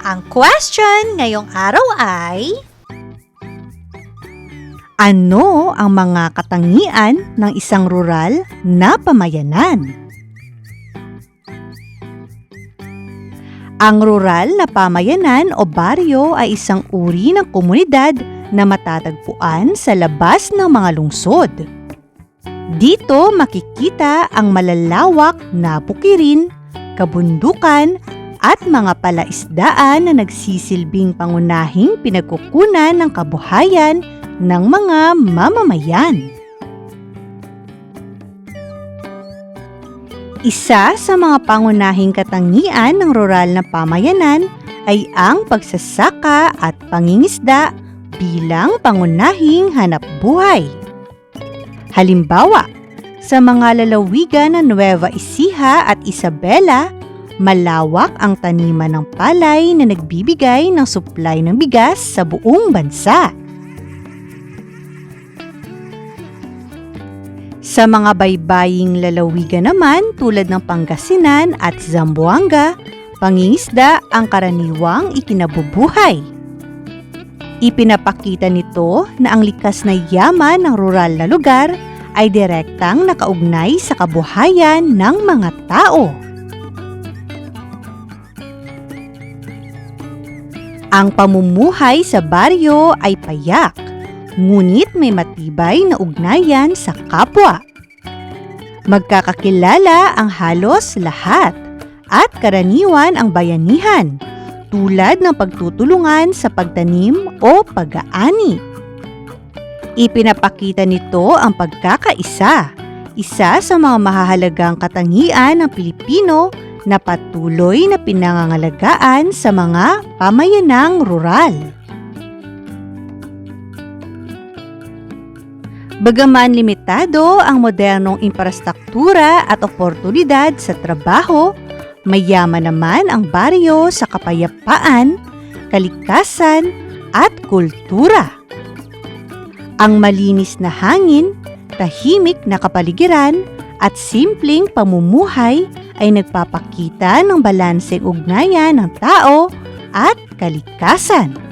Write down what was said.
Ang question ngayong araw ay... Ano ang mga katangian ng isang rural na pamayanan? Ang rural na pamayanan o baryo ay isang uri ng komunidad na matatagpuan sa labas ng mga lungsod. Dito makikita ang malalawak na bukirin, kabundukan at mga palaisdaan na nagsisilbing pangunahing pinagkukunan ng kabuhayan ng mga mamamayan. Isa sa mga pangunahing katangian ng rural na pamayanan ay ang pagsasaka at pangingisda bilang pangunahing hanap buhay. Halimbawa, sa mga lalawigan ng Nueva Ecija at Isabela, malawak ang taniman ng palay na nagbibigay ng supply ng bigas sa buong bansa. Sa mga baybaying lalawigan naman tulad ng Pangasinan at Zamboanga, pangingisda ang karaniwang ikinabubuhay. Ipinapakita nito na ang likas na yaman ng rural na lugar ay direktang nakaugnay sa kabuhayan ng mga tao. Ang pamumuhay sa baryo ay payak, ngunit may matibay na ugnayan sa kapwa. Magkakakilala ang halos lahat at karaniwan ang bayanihan tulad ng pagtutulungan sa pagtanim o pag-aani. Ipinapakita nito ang pagkakaisa, isa sa mga mahahalagang katangian ng Pilipino na patuloy na pinangangalagaan sa mga pamayanang rural. Bagaman limitado ang modernong infrastruktura at oportunidad sa trabaho, mayaman naman ang baryo sa kapayapaan, kalikasan at kultura. Ang malinis na hangin, tahimik na kapaligiran at simpleng pamumuhay ay nagpapakita ng balanseng ugnayan ng tao at kalikasan.